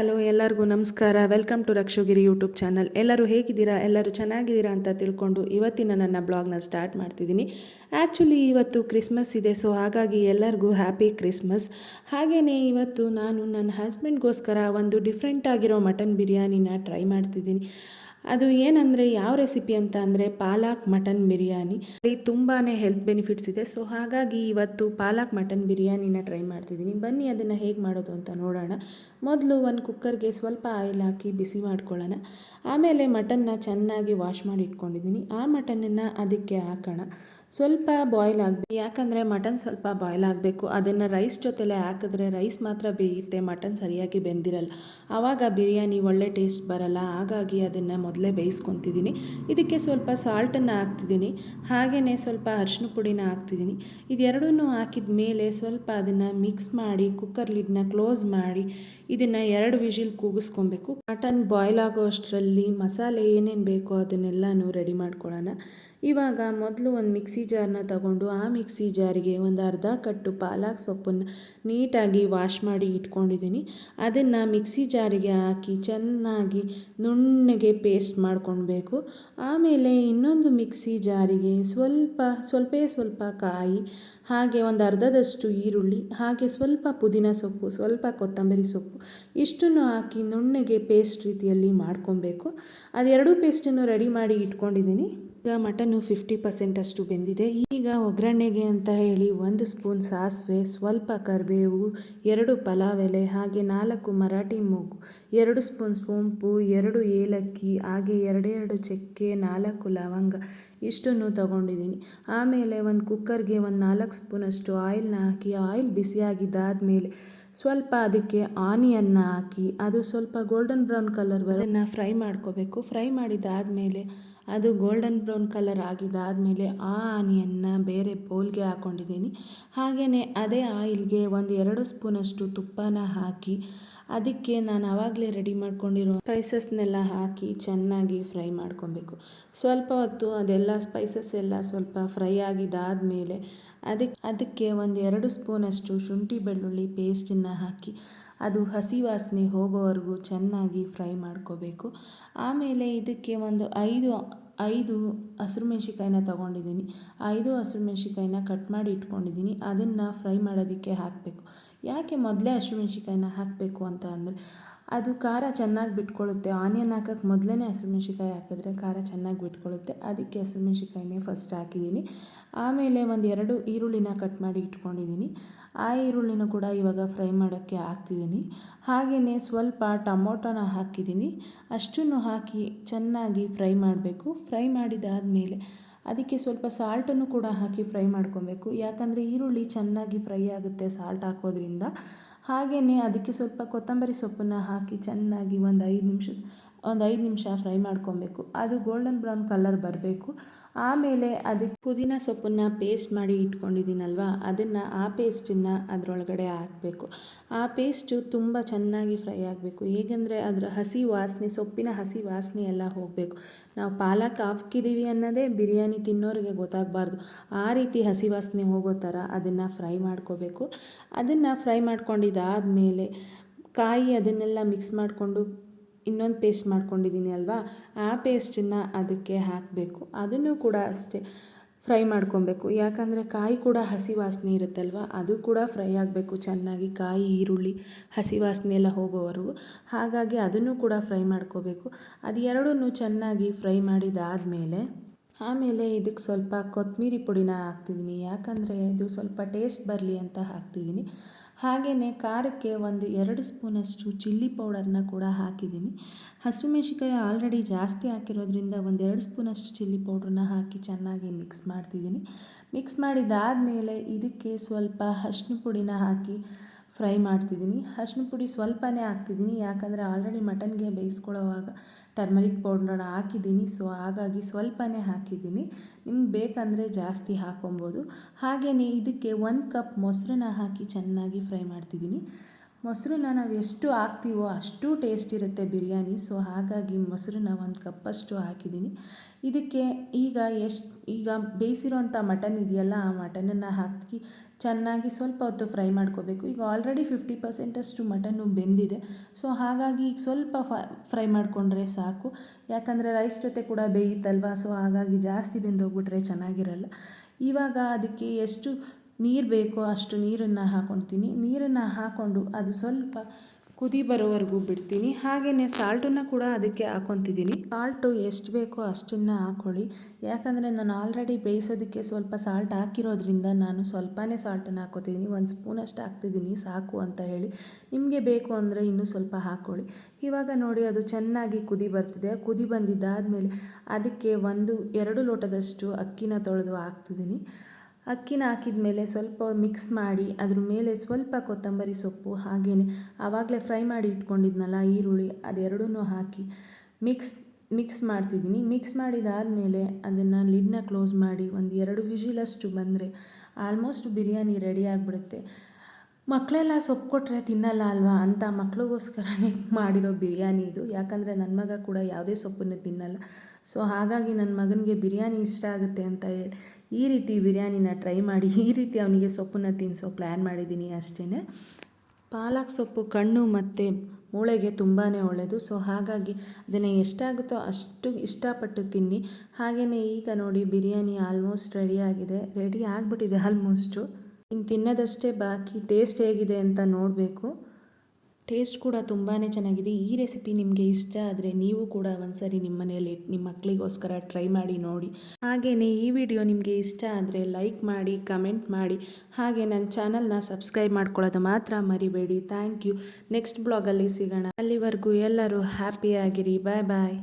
Hello, ಎಲ್ಲರಿಗೂ ನಮಸ್ಕಾರ. Welcome to Rakshogiri YouTube channel ಎಲ್ಲರೂ ಹೇಗಿದ್ದೀರಾ? ಎಲ್ಲರೂ ಚೆನ್ನಾಗಿದ್ದೀರಾ ಅಂತ ತಿಳ್ಕೊಂಡು ಇವತ್ತಿನ ನನ್ನ ಬ್ಲಾಗ್ನ ಸ್ಟಾರ್ಟ್ ಮಾಡ್ತಿದ್ದೀನಿ. ಆ್ಯಕ್ಚುಲಿ ಇವತ್ತು ಕ್ರಿಸ್ಮಸ್ ಇದೆ ಸೊ ಹಾಗಾಗಿ ಎಲ್ಲರಿಗೂ ಹ್ಯಾಪಿ ಕ್ರಿಸ್ಮಸ್ ಹಾಗೆಯೇ ಇವತ್ತು ನಾನು ನನ್ನ ಹಸ್ಬೆಂಡ್ಗೋಸ್ಕರ ಒಂದು ಡಿಫ್ರೆಂಟ್ ಆಗಿರೋ ಮಟನ್ ಬಿರಿಯಾನಿನ ಟ್ರೈ ಮಾಡ್ತಿದ್ದೀನಿ. ಅದು ಏನಂದರೆ ಯಾವ ರೆಸಿಪಿ ಅಂತ ಅಂದರೆ ಪಾಲಾಕ್ ಮಟನ್ ಬಿರಿಯಾನಿ. ಅಲ್ಲಿ ತುಂಬಾ ಹೆಲ್ತ್ ಬೆನಿಫಿಟ್ಸ್ ಇದೆ. ಸೊ ಹಾಗಾಗಿ ಇವತ್ತು ಪಾಲಾಕ್ ಮಟನ್ ಬಿರಿಯಾನಿನ ಟ್ರೈ ಮಾಡ್ತಿದ್ದೀನಿ. ಬನ್ನಿ ಅದನ್ನು ಹೇಗೆ ಮಾಡೋದು ಅಂತ ನೋಡೋಣ. ಮೊದಲು ಒಂದು ಕುಕ್ಕರ್ಗೆ ಸ್ವಲ್ಪ ಆಯಿಲ್ ಹಾಕಿ ಬಿಸಿ ಮಾಡ್ಕೊಳ್ಳೋಣ. ಆಮೇಲೆ ಮಟನ್ನ ಚೆನ್ನಾಗಿ ವಾಶ್ ಮಾಡಿ ಇಟ್ಕೊಂಡಿದ್ದೀನಿ. ಆ ಮಟನನ್ನು ಅದಕ್ಕೆ ಹಾಕೋಣ. ಸ್ವಲ್ಪ ಬಾಯ್ಲ್ ಆಗಬೇಕು. ಯಾಕಂದರೆ ಮಟನ್ ಸ್ವಲ್ಪ ಬಾಯ್ಲ್ ಆಗಬೇಕು. ಅದನ್ನು ರೈಸ್ ಜೊತೆಲೆ ಹಾಕಿದ್ರೆ ರೈಸ್ ಮಾತ್ರ ಬೇಯುತ್ತೆ ಮಟನ್ ಸರಿಯಾಗಿ ಬೆಂದಿರಲ್ಲ. ಆವಾಗ ಬಿರಿಯಾನಿ ಒಳ್ಳೆ ಟೇಸ್ಟ್ ಬರಲ್ಲ. ಹಾಗಾಗಿ ಅದನ್ನು ಮೊದಲೇ ಬೇಯಿಸ್ಕೊತಿದ್ದೀನಿ ಇದಕ್ಕೆ ಸ್ವಲ್ಪ ಸಾಲ್ಟನ್ನು ಹಾಕ್ತಿದ್ದೀನಿ ಹಾಗೆಯೇ ಸ್ವಲ್ಪ ಅರಿಶಿನ ಪುಡಿನ ಹಾಕ್ತಿದ್ದೀನಿ ಇದೆರಡನ್ನೂ ಹಾಕಿದ ಮೇಲೆ ಸ್ವಲ್ಪ ಅದನ್ನು ಮಿಕ್ಸ್ ಮಾಡಿ ಕುಕ್ಕರ್ ಲಿಡ್ನ ಕ್ಲೋಸ್ ಮಾಡಿ, ಇದನ್ನು ಎರಡು ವಿಜಿಲ್ ಕೂಗಿಸ್ಕೊಬೇಕು. ಮಟನ್ ಬಾಯ್ಲ್ ಆಗೋ ಅಷ್ಟರಲ್ಲಿ ಮಸಾಲೆ ಏನೇನು ಬೇಕೋ ಅದನ್ನೆಲ್ಲನೂ ರೆಡಿ ಮಾಡ್ಕೊಳ್ಳೋಣ. ಇವಾಗ ಮೊದಲು ಒಂದು ಮಿಕ್ಸಿ ಜಾರನ್ನ ತಗೊಂಡು ಆ ಮಿಕ್ಸಿ ಜಾರಿಗೆ ಒಂದು ಅರ್ಧ ಕಟ್ಟು ಪಾಲಕ್ ಸೊಪ್ಪನ್ನು ನೀಟಾಗಿ ವಾಶ್ ಮಾಡಿ ಇಟ್ಕೊಂಡಿದ್ದೀನಿ. ಅದನ್ನು ಮಿಕ್ಸಿ ಜಾರಿಗೆ ಹಾಕಿ ಚೆನ್ನಾಗಿ ನುಣ್ಣಗೆ ಪೇಸ್ಟ್ ಮಾಡ್ಕೊಳ್ಬೇಕು. ಆಮೇಲೆ ಇನ್ನೊಂದು ಮಿಕ್ಸಿ ಜಾರಿಗೆ ಸ್ವಲ್ಪ, ಸ್ವಲ್ಪೇ ಸ್ವಲ್ಪ ಕಾಯಿ, ಹಾಗೆ ಒಂದು ಅರ್ಧದಷ್ಟು ಈರುಳ್ಳಿ, ಹಾಗೆ ಸ್ವಲ್ಪ ಪುದೀನ ಸೊಪ್ಪು, ಸ್ವಲ್ಪ ಕೊತ್ತಂಬರಿ ಸೊಪ್ಪು, ಇಷ್ಟನ್ನು ಹಾಕಿ ನುಣ್ಣಗೆ ಪೇಸ್ಟ್ ರೀತಿಯಲ್ಲಿ ಮಾಡ್ಕೊಬೇಕು ಅದೆರಡೂ ಪೇಸ್ಟನ್ನು ರೆಡಿ ಮಾಡಿ ಇಟ್ಕೊಂಡಿದ್ದೀನಿ. ಈಗ ಮಟನ್ನು ಫಿಫ್ಟಿ ಪರ್ಸೆಂಟಷ್ಟು ಬೆಂದಿದೆ. ಈಗ ಒಗ್ಗರಣೆಗೆ ಅಂತ ಹೇಳಿ ಒಂದು ಸ್ಪೂನ್ ಸಾಸಿವೆ, ಸ್ವಲ್ಪ ಕರಿಬೇವು, ಎರಡು ಪಲಾವ್ ಎಲೆ ಹಾಗೆ ನಾಲ್ಕು ಮರಾಠಿ ಮೂಗು, ಎರಡು ಸ್ಪೂನ್ ಸೋಂಪು, ಎರಡು ಏಲಕ್ಕಿ, ಹಾಗೆ ಎರಡೆರಡು ಚಕ್ಕೆ, ನಾಲ್ಕು ಲವಂಗ ಇಷ್ಟನ್ನು ತಗೊಂಡಿದ್ದೀನಿ. ಆಮೇಲೆ ಒಂದು ಕುಕ್ಕರ್ಗೆ ಒಂದು ನಾಲ್ಕು ಸ್ಪೂನಷ್ಟು ಆಯಿಲ್ನ ಹಾಕಿ ಆಯಿಲ್ ಬಿಸಿಯಾಗಿದ್ದಾದಮೇಲೆ ಸ್ವಲ್ಪ ಅದಕ್ಕೆ ಆನಿಯನ್ನ ಹಾಕಿ, ಅದು ಸ್ವಲ್ಪ ಗೋಲ್ಡನ್ ಬ್ರೌನ್ ಕಲರ್ ಬರೋದನ್ನು ಫ್ರೈ ಮಾಡ್ಕೋಬೇಕು. ಫ್ರೈ ಮಾಡಿದ್ದಾದಮೇಲೆ ಅದು ಗೋಲ್ಡನ್ ಬ್ರೌನ್ ಕಲರ್ ಆಗಿದ್ದಾದಮೇಲೆ ಆ ಆನಿಯನ್ನ ಬೇರೆ ಬೌಲ್ಗೆ ಹಾಕೊಂಡಿದ್ದೀನಿ. ಹಾಗೆಯೇ ಅದೇ ಆಯಿಲ್ಗೆ ಒಂದು ಎರಡು ಸ್ಪೂನಷ್ಟು ತುಪ್ಪನ ಹಾಕಿ, ಅದಕ್ಕೆ ನಾನು ಆವಾಗಲೇ ರೆಡಿ ಮಾಡ್ಕೊಂಡಿರೋ ಸ್ಪೈಸಸ್ನೆಲ್ಲ ಹಾಕಿ ಚೆನ್ನಾಗಿ ಫ್ರೈ ಮಾಡ್ಕೊಬೇಕು. ಸ್ವಲ್ಪ ಹೊತ್ತು ಅದೆಲ್ಲ ಸ್ಪೈಸಸ್ ಎಲ್ಲ ಸ್ವಲ್ಪ ಫ್ರೈ ಆಗಿದ್ದಾದಮೇಲೆ ಅದಕ್ಕೆ ಅದಕ್ಕೆ ಒಂದು ಎರಡು ಸ್ಪೂನಷ್ಟು ಶುಂಠಿ ಬೆಳ್ಳುಳ್ಳಿ ಪೇಸ್ಟನ್ನು ಹಾಕಿ, ಅದು ಹಸಿ ವಾಸನೆ ಹೋಗೋವರೆಗೂ ಚೆನ್ನಾಗಿ ಫ್ರೈ ಮಾಡ್ಕೋಬೇಕು. ಆಮೇಲೆ ಇದಕ್ಕೆ ಒಂದು ಐದು ಐದು ಹಸಿರು ಮೆಣಸಿಕಾಯಿನ ತೊಗೊಂಡಿದ್ದೀನಿ. ಐದು ಹಸಿರು ಮೆಣಸಿಕಾಯಿನ ಕಟ್ ಮಾಡಿ ಇಟ್ಕೊಂಡಿದ್ದೀನಿ. ಅದನ್ನು ಫ್ರೈ ಮಾಡೋದಕ್ಕೆ ಹಾಕಬೇಕು. ಯಾಕೆ ಮೊದಲೇ ಹಸಿರು ಮೆಣಸಿಕಾಯಿನ ಹಾಕಬೇಕು ಅಂತ ಅಂದರೆ ಅದು ಖಾರ ಚೆನ್ನಾಗಿ ಬಿಟ್ಕೊಳ್ಳುತ್ತೆ. ಆನಿಯನ್ ಹಾಕೋಕ್ಕೆ ಮೊದಲೇ ಹಸಿಮೆಣ್ಸಿಕಾಯಿ ಹಾಕಿದ್ರೆ ಖಾರ ಚೆನ್ನಾಗಿ ಬಿಟ್ಕೊಳ್ಳುತ್ತೆ. ಅದಕ್ಕೆ ಹಸಿಮೆಣ್ಸಿನ್ಕಾಯಿನೇ ಮೆಣ್ಸಿಕಾಯಿನೇ ಫಸ್ಟ್ ಹಾಕಿದ್ದೀನಿ. ಆಮೇಲೆ ಒಂದು ಎರಡು ಈರುಳ್ಳಿನ ಕಟ್ ಮಾಡಿ ಇಟ್ಕೊಂಡಿದ್ದೀನಿ. ಆ ಈರುಳ್ಳಿನ ಕೂಡ ಇವಾಗ ಫ್ರೈ ಮಾಡೋಕ್ಕೆ ಹಾಕ್ತಿದ್ದೀನಿ. ಹಾಗೆಯೇ ಸ್ವಲ್ಪ ಟೊಮೊಟೊನ ಹಾಕಿದ್ದೀನಿ. ಅಷ್ಟನ್ನು ಹಾಕಿ ಚೆನ್ನಾಗಿ ಫ್ರೈ ಮಾಡಬೇಕು. ಫ್ರೈ ಮಾಡಿದಾದಮೇಲೆ ಅದಕ್ಕೆ ಸ್ವಲ್ಪ ಸಾಲ್ಟನ್ನು ಕೂಡ ಹಾಕಿ ಫ್ರೈ ಮಾಡ್ಕೊಬೇಕು. ಯಾಕಂದರೆ ಈರುಳ್ಳಿ ಚೆನ್ನಾಗಿ ಫ್ರೈ ಆಗುತ್ತೆ ಸಾಲ್ಟ್ ಹಾಕೋದ್ರಿಂದ. ಹಾಗೆಯೇ ಅದಕ್ಕೆ ಸ್ವಲ್ಪ ಕೊತ್ತಂಬರಿ ಸೊಪ್ಪನ್ನು ಹಾಕಿ ಚೆನ್ನಾಗಿ ಒಂದು ಐದು ನಿಮಿಷ, ಒಂದು ಐದು ನಿಮಿಷ ಫ್ರೈ ಮಾಡ್ಕೊಬೇಕು. ಅದು ಗೋಲ್ಡನ್ ಬ್ರೌನ್ ಕಲರ್ ಬರಬೇಕು. ಆಮೇಲೆ ಅದಕ್ಕೆ ಪುದೀನ ಸೊಪ್ಪನ್ನು ಪೇಸ್ಟ್ ಮಾಡಿ ಇಟ್ಕೊಂಡಿದ್ದೀನಲ್ವ? ಅದನ್ನು ಆ ಪೇಸ್ಟನ್ನು ಅದರೊಳಗಡೆ ಹಾಕಬೇಕು. ಆ ಪೇಸ್ಟು ತುಂಬ ಚೆನ್ನಾಗಿ ಫ್ರೈ ಆಗಬೇಕು. ಹೇಗೆಂದರೆ ಅದರ ಹಸಿ ವಾಸನೆ, ಸೊಪ್ಪಿನ ಹಸಿ ವಾಸನೆ ಎಲ್ಲ ಹೋಗಬೇಕು. ನಾವು ಪಾಲಕ್ ಹಾಕಿದ್ದೀವಿ ಅನ್ನೋದೇ ಬಿರಿಯಾನಿ ತಿನ್ನೋರಿಗೆ ಗೊತ್ತಾಗಬಾರ್ದು. ಆ ರೀತಿ ಹಸಿ ವಾಸನೆ ಹೋಗೋ ಥರ ಅದನ್ನು ಫ್ರೈ ಮಾಡ್ಕೋಬೇಕು. ಅದನ್ನು ಫ್ರೈ ಮಾಡ್ಕೊಂಡಿದ್ದಾದಮೇಲೆ ಕಾಯಿ ಅದನ್ನೆಲ್ಲ ಮಿಕ್ಸ್ ಮಾಡಿಕೊಂಡು ಇನ್ನೊಂದು ಪೇಸ್ಟ್ ಮಾಡ್ಕೊಂಡಿದ್ದೀನಿ ಅಲ್ವಾ? ಆ ಪೇಸ್ಟನ್ನು ಅದಕ್ಕೆ ಹಾಕಬೇಕು. ಅದನ್ನು ಕೂಡ ಅಷ್ಟೇ ಫ್ರೈ ಮಾಡ್ಕೊಬೇಕು. ಯಾಕಂದರೆ ಕಾಯಿ ಕೂಡ ಹಸಿ ವಾಸನೆ ಇರುತ್ತಲ್ವ? ಅದು ಕೂಡ ಫ್ರೈ ಆಗಬೇಕು. ಚೆನ್ನಾಗಿ ಕಾಯಿ, ಈರುಳ್ಳಿ, ಹಸಿ ವಾಸನೆ ಎಲ್ಲ ಹೋಗೋವರೆಗೂ. ಹಾಗಾಗಿ ಅದನ್ನು ಕೂಡ ಫ್ರೈ ಮಾಡ್ಕೋಬೇಕು. ಅದು ಎರಡನ್ನೂ ಚೆನ್ನಾಗಿ ಫ್ರೈ ಮಾಡಿದಾದಮೇಲೆ, ಆಮೇಲೆ ಇದಕ್ಕೆ ಸ್ವಲ್ಪ ಕೊತ್ತಂಬರಿ ಪುಡಿನ ಹಾಕ್ತಿದ್ದೀನಿ. ಯಾಕಂದರೆ ಇದು ಸ್ವಲ್ಪ ಟೇಸ್ಟ್ ಬರಲಿ ಅಂತ ಹಾಕ್ತಿದ್ದೀನಿ. ಹಾಗೆಯೇ ಖಾರಕ್ಕೆ ಒಂದು ಎರಡು ಸ್ಪೂನಷ್ಟು ಚಿಲ್ಲಿ ಪೌಡರ್ನ ಕೂಡ ಹಾಕಿದ್ದೀನಿ. ಹಸಿಮೆಣಸಿಕಾಯಿ ಆಲ್ರೆಡಿ ಜಾಸ್ತಿ ಹಾಕಿರೋದ್ರಿಂದ ಒಂದೆರಡು ಸ್ಪೂನಷ್ಟು ಚಿಲ್ಲಿ ಪೌಡ್ರನ್ನ ಹಾಕಿ ಚೆನ್ನಾಗಿ ಮಿಕ್ಸ್ ಮಾಡ್ತಿದ್ದೀನಿ. ಮಿಕ್ಸ್ ಮಾಡಿದಾದಮೇಲೆ ಇದಕ್ಕೆ ಸ್ವಲ್ಪ ಅರ್ಶಿನ ಪುಡಿನ ಹಾಕಿ ಫ್ರೈ ಮಾಡ್ತಿದ್ದೀನಿ. ಅರ್ಶಿನ ಪುಡಿ ಸ್ವಲ್ಪನೇ ಹಾಕ್ತಿದ್ದೀನಿ. ಯಾಕಂದರೆ ಆಲ್ರೆಡಿ ಮಟನ್ಗೆ ಬೇಯಿಸ್ಕೊಳ್ಳೋವಾಗ ಟರ್ಮರಿಕ್ ಪೌಡ್ರನ್ನ ಹಾಕಿದ್ದೀನಿ. ಸೊ, ಹಾಗಾಗಿ ಸ್ವಲ್ಪನೇ ಹಾಕಿದ್ದೀನಿ. ನಿಮ್ಗೆ ಬೇಕಂದರೆ ಜಾಸ್ತಿ ಹಾಕೊಬೋದು. ಹಾಗೆಯೇ ಇದಕ್ಕೆ ಒಂದು ಕಪ್ ಮೊಸರನ್ನ ಹಾಕಿ ಚೆನ್ನಾಗಿ ಫ್ರೈ ಮಾಡ್ತಿದ್ದೀನಿ. ಮೊಸರನ್ನ ನಾವು ಎಷ್ಟು ಹಾಕ್ತೀವೋ ಅಷ್ಟು ಟೇಸ್ಟ್ ಇರುತ್ತೆ ಬಿರಿಯಾನಿ. ಸೊ ಹಾಗಾಗಿ ಮೊಸರನ್ನ ಒಂದು ಕಪ್ಪಷ್ಟು ಹಾಕಿದ್ದೀನಿ. ಇದಕ್ಕೆ ಈಗ ಎಷ್ಟು, ಈಗ ಬೇಯಿಸಿರೋಂಥ ಮಟನ್ ಇದೆಯಲ್ಲ, ಆ ಮಟನನ್ನು ಹಾಕಿ ಚೆನ್ನಾಗಿ ಸ್ವಲ್ಪ ಹೊತ್ತು ಫ್ರೈ ಮಾಡ್ಕೋಬೇಕು. ಈಗ ಆಲ್ರೆಡಿ ಫಿಫ್ಟಿ ಪರ್ಸೆಂಟಷ್ಟು ಮಟನ್ನು ಬೆಂದಿದೆ. ಸೊ ಹಾಗಾಗಿ ಈಗ ಸ್ವಲ್ಪ ಫ್ರೈ ಮಾಡಿಕೊಂಡ್ರೆ ಸಾಕು. ಯಾಕಂದರೆ ರೈಸ್ ಜೊತೆ ಕೂಡ ಬೇಯುತ್ತಲ್ವ? ಸೊ ಹಾಗಾಗಿ ಜಾಸ್ತಿ ಬೆಂದೋಗ್ಬಿಟ್ರೆ ಚೆನ್ನಾಗಿರಲ್ಲ. ಇವಾಗ ಅದಕ್ಕೆ ಎಷ್ಟು ನೀರು ಬೇಕೋ ಅಷ್ಟು ನೀರನ್ನು ಹಾಕೊತೀನಿ ನೀರನ್ನು ಹಾಕ್ಕೊಂಡು ಅದು ಸ್ವಲ್ಪ ಕುದಿ ಬರೋವರೆಗೂ ಬಿಡ್ತೀನಿ. ಹಾಗೆಯೇ ಸಾಲ್ಟನ್ನು ಕೂಡ ಅದಕ್ಕೆ ಹಾಕೊತಿದ್ದೀನಿ. ಸಾಲ್ಟು ಎಷ್ಟು ಬೇಕೋ ಅಷ್ಟನ್ನು ಹಾಕ್ಕೊಳ್ಳಿ ಯಾಕಂದರೆ ನಾನು ಆಲ್ರೆಡಿ ಬೇಯಿಸೋದಕ್ಕೆ ಸ್ವಲ್ಪ ಸಾಲ್ಟ್ ಹಾಕಿರೋದ್ರಿಂದ ನಾನು ಸ್ವಲ್ಪನೇ ಸಾಲ್ಟನ್ನು ಹಾಕೋತಿದ್ದೀನಿ. ಒಂದು ಸ್ಪೂನಷ್ಟು ಹಾಕ್ತಿದ್ದೀನಿ. ಸಾಕು ಅಂತ ಹೇಳಿ. ನಿಮಗೆ ಬೇಕು ಅಂದರೆ ಇನ್ನೂ ಸ್ವಲ್ಪ ಹಾಕ್ಕೊಳ್ಳಿ ಇವಾಗ ನೋಡಿ, ಅದು ಚೆನ್ನಾಗಿ ಕುದಿ ಬರ್ತಿದೆ. ಕುದಿ ಬಂದಿದ್ದಾದಮೇಲೆ ಅದಕ್ಕೆ ಒಂದು, ಎರಡು ಲೋಟದಷ್ಟು ಅಕ್ಕಿನ ತೊಳೆದು ಹಾಕ್ತಿದ್ದೀನಿ. ಅಕ್ಕಿನ ಹಾಕಿದ ಮೇಲೆ ಸ್ವಲ್ಪ ಮಿಕ್ಸ್ ಮಾಡಿ, ಅದ್ರ ಮೇಲೆ ಸ್ವಲ್ಪ ಕೊತ್ತಂಬರಿ ಸೊಪ್ಪು ಹಾಗೆಯೇ ಆವಾಗಲೇ ಫ್ರೈ ಮಾಡಿ ಇಟ್ಕೊಂಡಿದ್ನಲ್ಲ ಈರುಳ್ಳಿ ಅದೆರಡೂ ಹಾಕಿ ಮಿಕ್ಸ್ ಮಿಕ್ಸ್ ಮಾಡ್ತಿದ್ದೀನಿ. ಮಿಕ್ಸ್ ಮಾಡಿದಾದಮೇಲೆ ಅದನ್ನು ಲಿಡ್ನ ಕ್ಲೋಸ್ ಮಾಡಿ ಒಂದು ಎರಡು ವಿಷಿಲಷ್ಟು ಬಂದರೆ ಆಲ್ಮೋಸ್ಟ್ ಬಿರಿಯಾನಿ ರೆಡಿ ಆಗಿಬಿಡುತ್ತೆ. ಮಕ್ಕಳೆಲ್ಲ ಸೊಪ್ಪು ಕೊಟ್ಟರೆ ತಿನ್ನಲ್ಲ ಅಲ್ವಾ ಅಂತ ಮಕ್ಳಿಗೋಸ್ಕರನೇ ಮಾಡಿರೋ ಬಿರಿಯಾನಿ ಇದು. ಯಾಕಂದರೆ ನನ್ನ ಮಗ ಕೂಡ ಯಾವುದೇ ಸೊಪ್ಪನ್ನು ತಿನ್ನಲ್ಲ. ಸೊ ಹಾಗಾಗಿ ನನ್ನ ಮಗನಿಗೆ ಬಿರಿಯಾನಿ ಇಷ್ಟ ಆಗುತ್ತೆ ಅಂತ ಹೇಳಿ ಈ ರೀತಿ ಬಿರಿಯಾನಿನ ಟ್ರೈ ಮಾಡಿ. ಈ ರೀತಿ ಅವನಿಗೆ ಸೊಪ್ಪನ್ನು ತಿನ್ನಿಸೋ ಪ್ಲ್ಯಾನ್ ಮಾಡಿದ್ದೀನಿ ಅಷ್ಟೇ ಪಾಲಕ್ ಸೊಪ್ಪು, ಕಣ್ಣು ಮತ್ತು ಮೂಳೆಗೆ ತುಂಬಾ ಒಳ್ಳೆಯದು ಸೊ ಹಾಗಾಗಿ ಅದನ್ನು ಎಷ್ಟಾಗುತ್ತೋ ಅಷ್ಟು ಇಷ್ಟಪಟ್ಟು ತಿನ್ನಿ. ಹಾಗೆಯೇ ಈಗ ನೋಡಿ ಬಿರಿಯಾನಿ ಆಲ್ಮೋಸ್ಟ್ ರೆಡಿ ಆಗಿದೆ. ರೆಡಿ ಆಗಿಬಿಟ್ಟಿದೆ ಆಲ್ಮೋಸ್ಟು ಇನ್ನು ತಿನ್ನೋದಷ್ಟೇ ಬಾಕಿ ಟೇಸ್ಟ್ ಹೇಗಿದೆ ಅಂತ ನೋಡಬೇಕು. ಟೇಸ್ಟ್ ಕೂಡ ತುಂಬಾ ಚೆನ್ನಾಗಿದೆ. ಈ ರೆಸಿಪಿ ನಿಮಗೆ ಇಷ್ಟ ಆದರೆ ನೀವು ಕೂಡ ಒಂದ್ಸರಿ ನಿಮ್ಮ ಮನೆಯಲ್ಲಿ, ನಿಮ್ಮ ಮಕ್ಕಳಿಗೋಸ್ಕರ ಟ್ರೈ ಮಾಡಿ ನೋಡಿ. ಹಾಗೆಯೇ ಈ ವಿಡಿಯೋ ನಿಮಗೆ ಇಷ್ಟ ಆದರೆ ಲೈಕ್ ಮಾಡಿ ಕಮೆಂಟ್ ಮಾಡಿ. ಹಾಗೆ ನನ್ನ ಚಾನಲ್ನ ಸಬ್ಸ್ಕ್ರೈಬ್ ಮಾಡ್ಕೊಳ್ಳೋದು ಮಾತ್ರ ಮರಿಬೇಡಿ. ಥ್ಯಾಂಕ್ ಯು ನೆಕ್ಸ್ಟ್ ಬ್ಲಾಗಲ್ಲಿ ಸಿಗೋಣ. ಅಲ್ಲಿವರೆಗೂ ಎಲ್ಲರೂ ಹ್ಯಾಪಿಯಾಗಿರಿ ಬಾಯ್ ಬಾಯ್